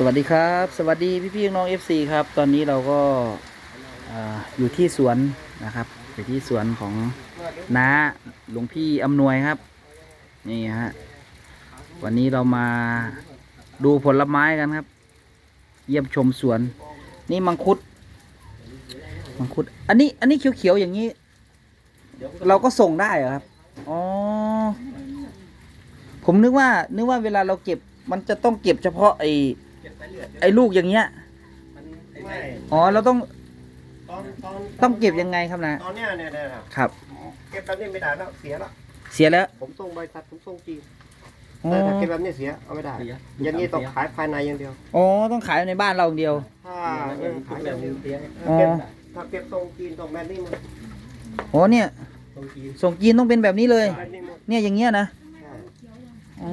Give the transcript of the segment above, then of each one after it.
สวัสดีครับ สวัสดีพี่พี่น้อง FC ครับ ตอนนี้เราก็ออยู่ที่สวนนะครับอยู่ที่สวนของน้าหลวงพี่อำนวยครับ นี่ฮะวันนี้เรามาดูผลไม้กันครับ เยี่ยมชมสวน นี่มังคุด มังคุด อันนี้อันนี้เขียวๆอย่างนี้ เราก็ส่งได้เหรอครับอ๋อผมนึกว่านึกว่าเวลาเราเก็บมันจะต้องเก็บเฉพาะไอ ไอ้ลูกอย่างเงี้ยไม่อ๋อเราต้องตอนตอนต้องเก็บยังไงครับนะตอนเนี้ยเนี่ยเนี่ยนะครับครับ เก็บแบบนี้ไม่ได้แล้วเสียแล้วเสียแล้วผมส่งบริษัทผมส่งจีนอ๋อแต่ถ้าเก็บแบบนี้เสียเอาไม่ได้เสีย อย่างนี้ต้องขายภายในอย่างเดียวอ๋อต้องขายในบ้านเราอย่างเดียว ถ้าเออขายอย่างเดียวเสียอ๋อ เก็บถ้าเก็บส่งจีนส่งแบบนี้หมดอ๋อเนี่ยตรงจีนส่งจีนต้องเป็นแบบนี้เลย แบบนี้หมดเนี่ยอย่างเงี้ยนะใช่อ๋อ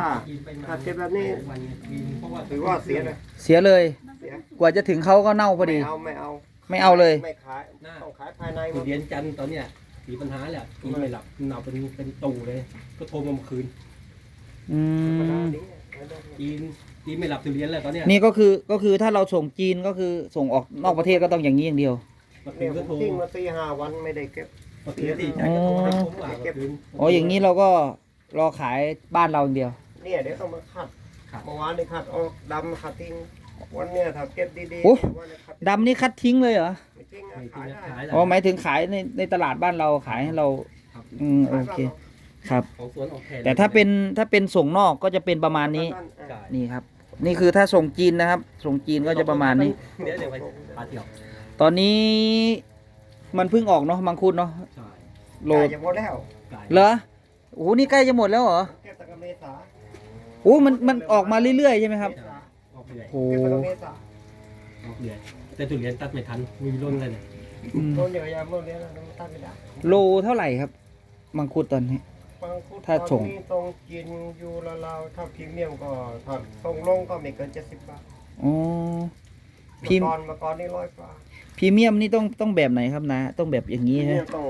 ถ้าจีนไปมาถ้าเก็บแบบนี้วันจีนเพราะว่าถือว่าเสียเลยเสียเลย เสียกว่าจะถึงเขาก็เน่าพอดีไม่เอาไม่เอาไม่เอาเลย ไม่ขายต้องขายภายในหมทุดเรียนจันทร์ตอนเนี้ยมีปัญหาแหละกินไม่หลับหนาวเป็นเป็นตู่เลย ก็โทรมาเมื่อคืนอืธรรมดามดีจีนจีนไม่หลับทุเรียนแล้วตอนเนี้ยนี่ก็คือก็คือถ้าเราส่งจีนก็คือส่งออกนอกประเทศก็ต้องอย่างนี้อย่างเดียว เมื่อคืเนี่ยนผก็มโทรทิ้งมาสี่ห้าวันไม่ได้เก็บ เมื่อคืนดีใจก็โทรให้ผมว่าเมื่อคืน อ๋ออย่างนี้เราก็รอขายบ้านเราอย่างเดียว เนี่ยเดี๋ยวต้องมาคัดครับ เมื่อวานนี่คัดออกดำคัดทิ้งวันเนี้ยถ้าเก็บดีๆโอ้เนี่ยวันนี้คัดดำนี่คัดทิ้งเลยเหรอ ไม่ทิ้งอะไม่จริขางยนะได้ขายแล้วอ๋อหมายถึงขายในในตลาดบ้านเราขายให้เราอืมโอเค ครับ ของสวนออกแทนแต่ถ้าเป็นถ้าเป็นส่งนอกก็จะเป็นประมาณนี้ ใช่นี่ครับ นี่คือถ้าส่งจีนนะครับ ส่งจีนก็จะประมาณนี้ เดี๋ยวเดี๋ยวไปปาเที่ยวตอนนี้มันเพิ่งออกเนาะมังคุดเนาะใช่โลโหลดอย่าหมดแล้วไก่เหรอโอ้โหนี่ใกล้จะหมดแล้วเหรอ เก็บตั้งแต่เมษา โอ้มันมันออกมาเรื่อยๆใช่ไหมครับใช่ออกเรื่อยโอ้เก็บตั้งแต่เมษาออกเรื่อยแต่ทุเรียนตัดไม่ทันมีร่นเลยเนี่ยอืมโดนเยอะแยะหมดเลยนะต้องตั้งไม่ได้โลเท่าไหร่ครับ มังคุดตอนนี้ บางคุดถ้าส่ง ตอนนี้ต้องกินอยู่ราวๆถ้าพรีเมียมก็ถ้าส่งลงก็ไม่เกิน70บาทอ๋อ พรี เมื่มอก่อนเมื่อก่อนนี่ร้อยกว่าพรีเมียมนี่ต้องต้องแบบไหนครับนะ ต้องแบบอย่างพรีนี้เมีฮะยมต้อง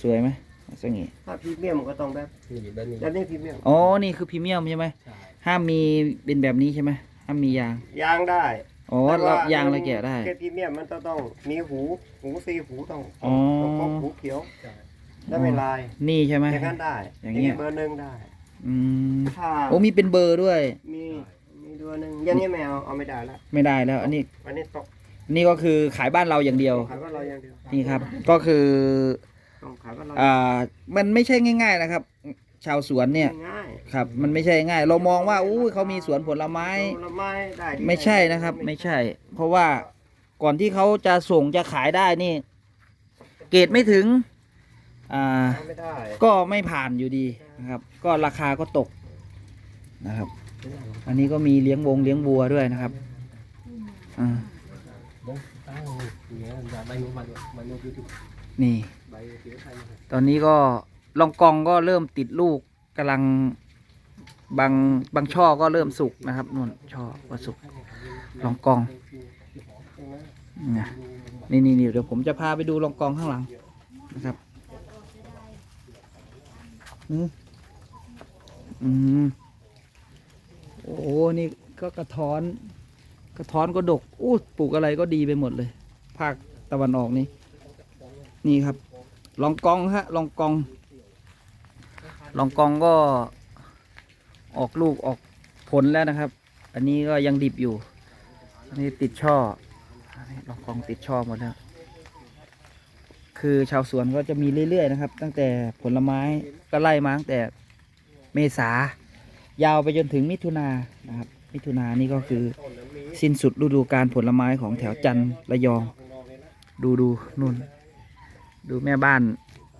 สวยไหม อย่างนี้ถ้าพรีเมียมก็ต้องแบบนี่แบบนี้ แบบนี้พรีเมียมอ๋อ นี่คือพรีเมียมใช่ไหมใช่ ห้ามมีเป็นแบบนี้ใช่ไหมห้ามมียาง ยางได้อ๋อแต่เราว่ยางเราแกะได้เก็บพรีเมียมมันจะต้องมีหูหูสีหูต้องอ๋อ ต้องครบหูเขียวใช่ แล้วไม่ลายนี่ใช่ไหม อย่างนั้นได้อย่างเงี้ยเบอร์หนึ่งได้อืมถ้าโอ้มีเป็นเบอร์ด้วย มีมีเบอร์หนึ่งอย่างนี้ไม่เอาเอาไม่ได้ละไม่ได้แล้ว อันนี้อันนี้ตกนี่ก็คือขายบ้านเราอย่างเดียว ขายว่าเราอย่างเดียวนี่ครับ ก็คือ ต้องขายว่าเราอ่ามันไม่ใช่ง่าย ๆนะครับ ชาวสวนเนี่ยง่ายครับ มันไม่ใช่ง่าย เรามองว่าอู้เขามีสวนผลไม้ ผลไม้ได้ดีไม่ใช่นะครับ ไม่ใช่ เพราะว่าก่อนที่เขาจะส่งจะขายได้นี่ เกรดไม่ถึง อ่าเอาไม่ได้ก็ไม่ผ่านอยู่ดีนะครับ ก็ราคาก็ตกนะครับอันนี้ก็มีเลี้ยงวงเลี้ยงวัวด้วยนะครับอ่าบงตั้งอย่างเงี้ยใบนู้ ตอนนี้ก็ลองกองก็เริ่มติดลูกกำลังบางบางช่อก็เริ่มสุกนะครับนู่นช่อก็สุกลองกองนะนี่นี่นี่เดี๋ยวผมจะพาไปดูลองกองข้างหลังนะครับอืมอืมโอ้โหนี่ก็กระท้อน กระท้อนก็ดกอู้ปลูกอะไรก็ดีไปหมดเลย ภาคตะวันออกนี่ นี่ครับ ลองกองฮะลองกอง ลองกองก็ออกลูกออกผลแล้วนะครับ อันนี้ก็ยังดิบอยู่อันนี้ติดช่อลองกองติดช่อหมดแล้ว คือชาวสวนก็จะมีเรื่อยๆนะครับ ตั้งแต่ผลไม้ก็ไล่มาตั้งแต่เมษายาวไปจนถึงมิถุนานะครับ มิถุนานี่ก็คือสิ้นสุดฤดูการผลไม้ของแถวจันทร์ระยอง ดูดูนู่น ดูแม่บ้าน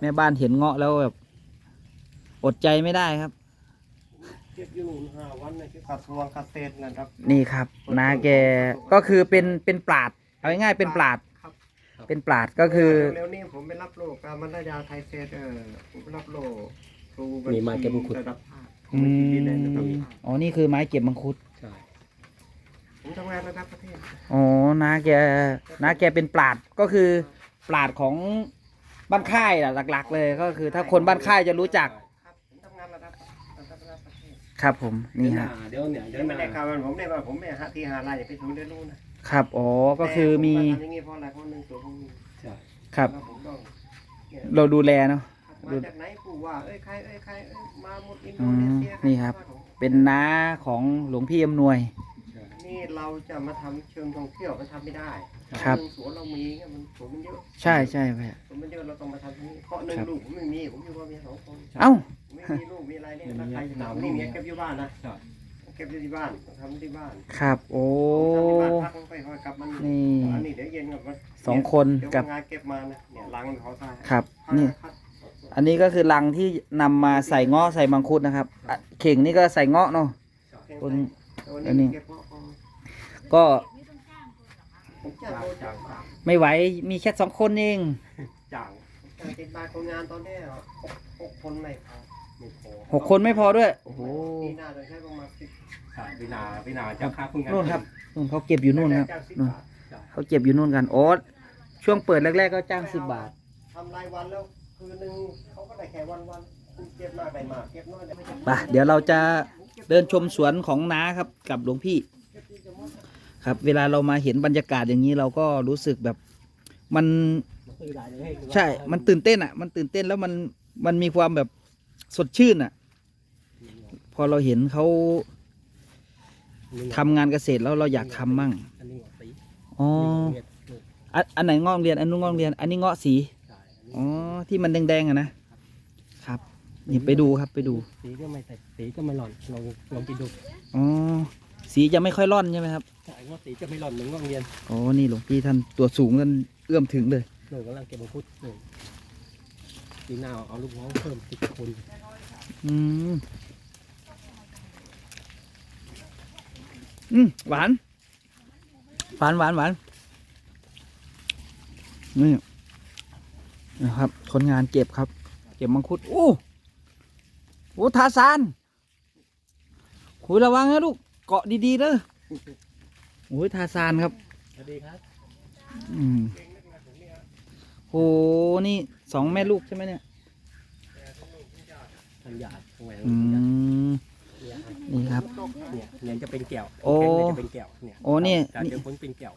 แม่บ้านเห็นเงาะแล้วแบบอดใจไม่ได้ครับ เก็บอยู่ห้าวันนะที่กระทรวงเกษตรนะครับ นี่ครับนาแกก็คือเป็นเป็นปราดเอาง่ายๆเป็นปราดครับเป็นปราดก็คือเร็วๆนี้ผมไปรับโลการบรรยาไทยเซตเออผมไปรับโลครูมีมาเก็บมังคุดระดับภาคผมอืไปที่ดินแดนระดับมภาคอ๋อนี่คือไม้เก็บมังคุดใช่ ผมทำงานระดับประเทศ อ๋อนาแกนาแกเป็นปราดก็คือปราดของ บ้านค่ายอะหลัก ๆ เลยก็คือ ถ้าคนบ้านค่ายจะรู้จักครับผมทำงานระดับระดับระดับประเทศครับผมนี่ฮะเดี๋ยวเนี่ยเดี๋ยวนี่หมันน้าได้ข่าวมันผมได้ว่าผมไม่หาที่หาอะไรอย่าไปถึงได้รู้นะครับอ๋อก็คือมีแต่ผมาทำอย่างนี้เพราะอะไรเพราะหนึ่งตัวผมมีใช่ครับ แล้วผมต้องเนี่ยเราดูแลเนาะ มาจากไหนปู่ว่าเอ้ยใครเอ้ยใครเอ้ยมาหมดอินโดอืนีมเซียนี่ครับ เป็นน้าของหลวงพี่อำนวยนี่เราจะมาทำเชิงท่องเที่ยวมันทำไม่ได้ ครับเชิงสวนเรามีไงมันสวนมันเยอะใช่ใช่แม่ สวนมันเยอะเราต้องมาทำที่นี่เพราะหนึ่งครับ ลูกผมไม่มีผมอยู่กับเมียสองคนเอ้าไม่มีลูกมีอะไรเนี่ยถ้าใครจะทำนี่เมียเก็บอยู่บ้านนะใช่เก็บอยู่ที่บ้านทำที่บ้านครับ โอ้ ทำที่บ้านพักไปคอยกลับมันนี่ อันนี้เดี๋ยวเย็นกับมันสองคนเดี๋ยวกับงานเก็บมานะเนี่ยล้างมันเขาทรายครับ นี่คัดอันนี้ก็คือลังที่นำมาใส่เงาะใส่มังคุดนะครับอะเข่งนี่ก็ใส่เงาะเนาะ คนตัวอันนี้ เก็บเพราะ เอาก็ผมจ้างโดนจ้างไม่ไหวมีแค่สองคนเองจ่างจ้างติดบาคนงานตอนนี้หกหกคนไม่พอไม่พอหกคนไม่พอด้วย โอ้โหปีหน้าจะใช้ประมาณสิบใช่วินาวินาจะค่าพึ่งงานนู่นครับนู่นเขาเก็บอยู่นู่นครับจ้างสิบนู่นบาทเขาเก็บอยู่นู่นกันโอ้ช่วงเปิดแรกๆก็จ้างสิบบาท ทำรายวันแล้วคืนหนึ่งเขาก็ได้แค่วันวันๆคุณเก็บมากได้มากเก็บน้อยได้ไม่ไปเดี๋ยวเราจะเดินชมสวนของน้าครับกับหลวงพี่ ครับ เวลาเรามาเห็นบรรยากาศอย่างนี้เราก็รู้สึกแบบมันใช่ มันตื่นเต้นอะ มันตื่นเต้นแล้วมันมันมีความแบบสดชื่นอะ พอเราเห็นเขาทำงานเกษตรแล้วเราอยากทำมั่งอันนี้หัวสีอ๋อเม็ดลูกอันอันไหนเงาะโรงเรียนอันนู้นเงาะโรงเรียน อันนี้เงาะสีใช่อันนี้อ๋อที่มันแดงๆอะนะครับนี่ไปดูครับไปดู สีก็ไม่แต่สีก็ไม่หล่อนลองลองกินดูอ๋อสีจะไม่ค่อยร่อนใช่ไหมครับใช่ ว่าสีจะไม่หล่อนเหมือนโรงเรียนอ๋อ นี่หลวงพี่ท่านตัวสูงท่านเอื้อมถึงเลยหนูกำลังเก็บมังคุดหนูปีหน้าเอาลูกน้องเพิ่มสิบคนอืมอืมหวาน หวานหวานหวานนี่นะครับคนงานเก็บครับ เก็บมังคุดโอ้โหทาซานคุยระวังนะลูกเกาะดีๆเด้อ โอ้ยทาซานครับสวัสดีครับอืมโหนี่สองแม่ลูกใช่ไหมเนี่ยทันยาตรงไหนอืมเนี่ยนี่ครับ เนี่ยเนี่ยจะเป็นแก้วโอ้แข็งเนี่ยจะเป็นแก้วเนี่ยโอ้เนี่ยจากเจอพ้นเป็นแก้ว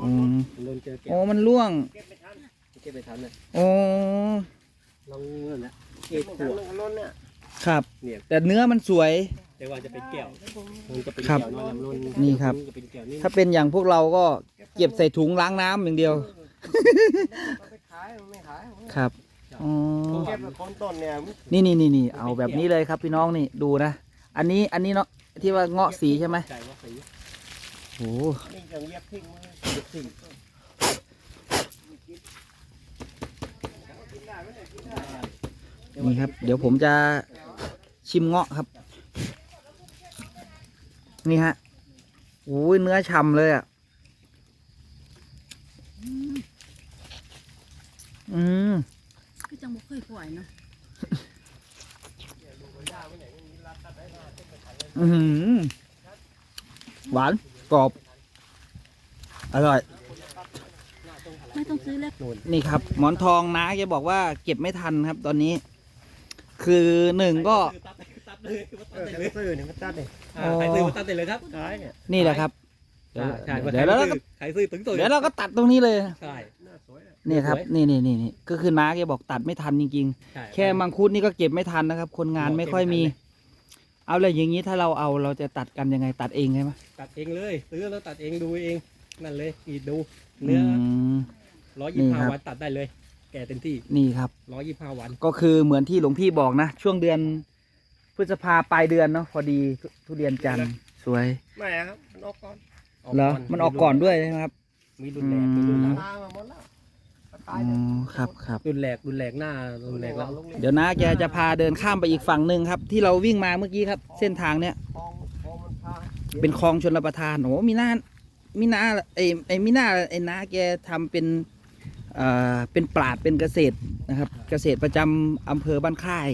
อืมโดนเจอแก้โอ้วมันร่วงเก็บไม่ทันเก็บไปทันเลยโอ้ลองเงื่อนนะเกเก็บตไม่ทัขันวลงล้นเนี่ยครับ เนี่ย แต่เนื้อมันสวย แต่ว่าจะเป็นแก้วมันจะเป็นครับแก้วนอนลำล้นนี่ครับ จะเป็นแก้วนี่ถ้าเป็นอย่างพวกเราก็เก็บใส่ถุงล้างน้ำอย่างเดียวเอาไปขายมันไม่ขายครับอ๋อ เก็บแบบคนต้นเนี่ยมันนี่นี่นี่นี่เอาแบบนี้เลยครับพี่น้องนี่ดูนะ อันนี้อันนี้เนาะที่ว่าเงาะสีใช่ไหมใจว่าสีโอ้นี่อย่างเย็บทิ้งมันเย็บสิ่งนี่ครับ เดี๋ยวผมจะชิมเงาะครับ นี่ฮะโอ้ยเนื้อฉ่ำเลยอะ อืมคือจังบ่เคยปล่อยเนาะอือหือหวานกรอบ อร่อย ไม่ต้องซื้อแล้วโน่นนี่ครับ หมอนทองนะแกบอกว่าเก็บไม่ทันครับ ตอนนี้ คือหนึ่งก็ตัดตัด เลยว่าเอตัดอเลย ซื้อเนี่ยมันตัดเลยอ่าใครซื้อมาตัดเลยเลยครับขายเนี่ยนี่แหละครับ เดี๋ยวใช่เดี๋ยวเราก็ใครซื้อถึงตัวเดี๋ยวเราก็ตัดตรงนี้เลย ใช่น่าสวยอะนี่ครับสวยนี่นี่นี่นี่ก็คือน้าแกบอกตัดไม่ทันจริง ใช่ ๆ แค่มังคุดนี่ก็เก็บไม่ทันนะครับ คนงานไม่ค่อยมี เอาเลยอย่างนี้ถ้าเราเอาเราจะตัดกันยังไงตัดเองใช่ไหมตัดเองเลยซื้อแล้วตัดเองดูเองนั่นเลยกรีดดูเนื้อม ร้อยนี่ยี่ครัห้าบวันตัดได้เลย แก่เต็มที่นี่ครับ ร้อยยี่ห้าวันก็คือเหมือนที่หลวงพี่บอกนะ ช่วงเดือน พฤษภาปลายเดือนเนาะพอดีทุทุเรียนจันทร์สวยไม่อะครับมันออกก่อนเหรอมันออกก่อนด้วยใช่ไหมครับ มีรุ่นแรกมีรุ่นหลังตายมาหมดแล้วตาอ๋ยเนี่ยอครับครับรุ่นแรกรุ่นแรกหน้ารุ่นแรกแล้วเดี๋ยวนะแกจะพาเดินข้ามไปอีกฝั่งหนึ่งครับ ที่เราวิ่งมาเมื่อกี้ครับ เส้นทางเนี้ยคลองคลองมันพาเป็นคลองชนรับประทานโอ้มีหน้ามีหน้าไอ้ไอ้มีหน้าไอ้น้าแกทำเป็นเอ่อเป็นปราดเป็นเกษตรนะครับ เกษตรประจำอำเภอบ้านค่าย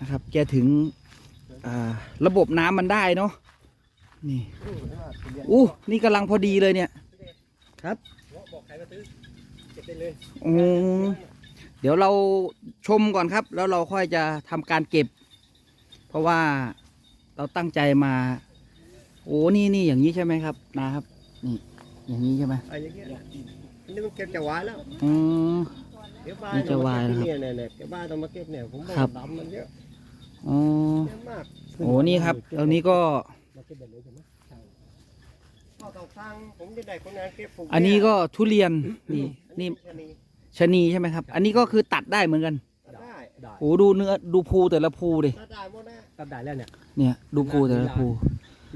นะครับ แกถึงอ่า ระบบน้ำมันได้เนาะนี่อู้นี่กำลังพอดีเลยเนี่ย ครับบอกใครมาซื้อเก็บได้เลยอืมเดี๋ยวเราชมก่อนครับ แล้วเราค่อยจะทำการเก็บ เพราะว่าเราตั้งใจมา โอ้นี่นี่อย่างนี้ใช่ไหมครับนะครับ นี่ อย่างนี้ใช่ไหมอะไรอย่างเงี้ยนี่มันเก็บจะหวายแล้วอืม เดี๋ยวบ้านี่จะวายแล้วครับ เนี่ยเนี่ยเนี่ยเดี๋ยวบ้านต้องมาเก็บเนี่ยผมบอกครับดำมันเยอะ อ๋อเยอะมากโอ้นี่ครับตอนนี้ก็มาเก็บแบบนี้ใช่ไหมใช่พ่อต้องสั่งผมจะได้คนงานเก็บปลูกอันนี้ก็ทุเรียนนี่นี่ชะนีชะนีใช่ไหมครับ อันนี้ก็คือตัดได้เหมือนกันได้ได้โอ้ดูเนื้อดูภูแต่ละภูดิถ้าได้หมดนะตัดได้แล้วเนี่ยเนี่ยดูภูแต่ละภู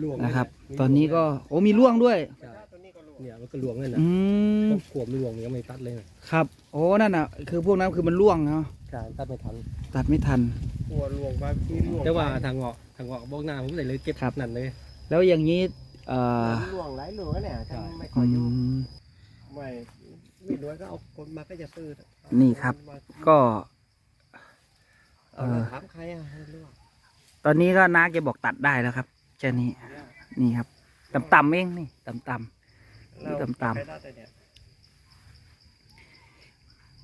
ลวงนะครับมีตอนนี้ก็โอ้มีร่วงด้วยใช่ถ้าตัวนี้ก็รู้เนี่ยมันก็ลวงนั่นนะอืมต้องขวบลวงยังไม่ตัดเลยนะครับโอ้นั่นน่ะ คือพวกนั้นคือมันร่วงเนาะ ใช่ตัดไม่ทันตัดไม่ทัน กลัวลวงบางทีลวงแต่ว่าไปทางเงาะทางเงาะบอกหน้าผมใส่เลยเก็บครับ นั่นเลยแล้วอย่างนี้เอ่อมันลวงหลายหลวงเนี่ยฉันไม่ค่อือยอยู่ม ไม่ไม่รวยก็เอาคนมาก็จะซื้อนี่ครับ ก็ เอามาถามใครอะให้รู้ตอนนี้ก็น้าแกบอกตัดได้แล้วครับแค่นี้นี่ครับต่ำๆเองนี่ต่ำๆเราตามๆใครได้แต่เนี่ย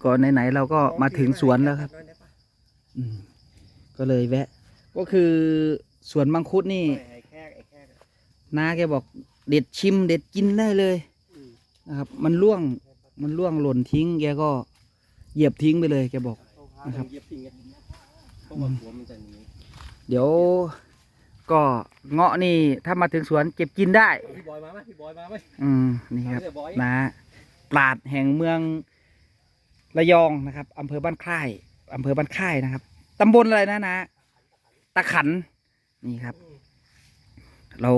ก็ไหนๆเราก็มาถึงสวนแล้วครับ อืมก็เลยแวะ ก็คือสวนมังคุดนี่ไม่ให้แค่ไอ้แค่น้าแกบอกเด็ดชิม เด็ดกินได้เลยนะครับ มันร่วงมันร่วงหล่นทิ้ง แกก็เหยียบทิ้งไปเลยแกบอกนะครับเย็บทิ้งไงเพราะว่าหัวมันจะหนีเดี๋ยวก็เงาะนี่ถ้ามาถึงสวนเก็บกินได้พี่บอยมาไหมพี่บอยมาไหมอืมนี่ครับเอาพี่บอยนะปราดแห่งเมือง ระยองนะครับอำเภอบ้านค่ายอำเภอบ้านค่ายนะครับตำบลอะไรนะนะตะขันนี่ครับ เรา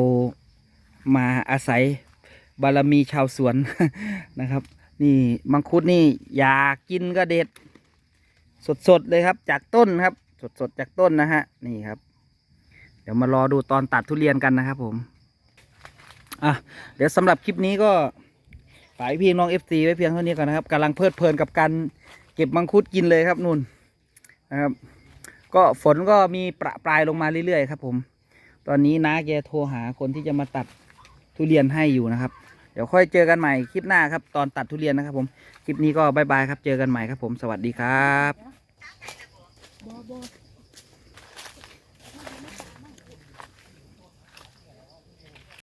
มาอาศัยบารมีชาวสวนนะครับ นี่มังคุดนี่อยากกินก็เด็ด สดๆเลยครับ จากต้นครับ สดๆจากต้นนะฮะนี่ครับ เดี๋ยวมารอดูตอนตัดทุเรียนกันนะครับผมอะเดี๋ยวสำหรับคลิปนี้ก็ ฝากพี่น้องเอฟซีไว้เพียงเท่านี้ก่อนนะครับกำลังเพลิดเพลินกับการเก็บมังคุดกินเลยครับนุ่นนะครับ ก็ฝนก็มีประปรายลงมาเรื่อยๆครับ ผม ตอนนี้น้าแกโทรหาคนที่จะมาตัดทุเรียนให้อยู่นะครับ เดี๋ยวค่อยเจอกันใหม่คลิปหน้าครับ ตอนตัดทุเรียนนะครับ ผมคลิปนี้ก็บายบายครับเจอกันใหม่ครับ ผมสวัสดีครับบอบอ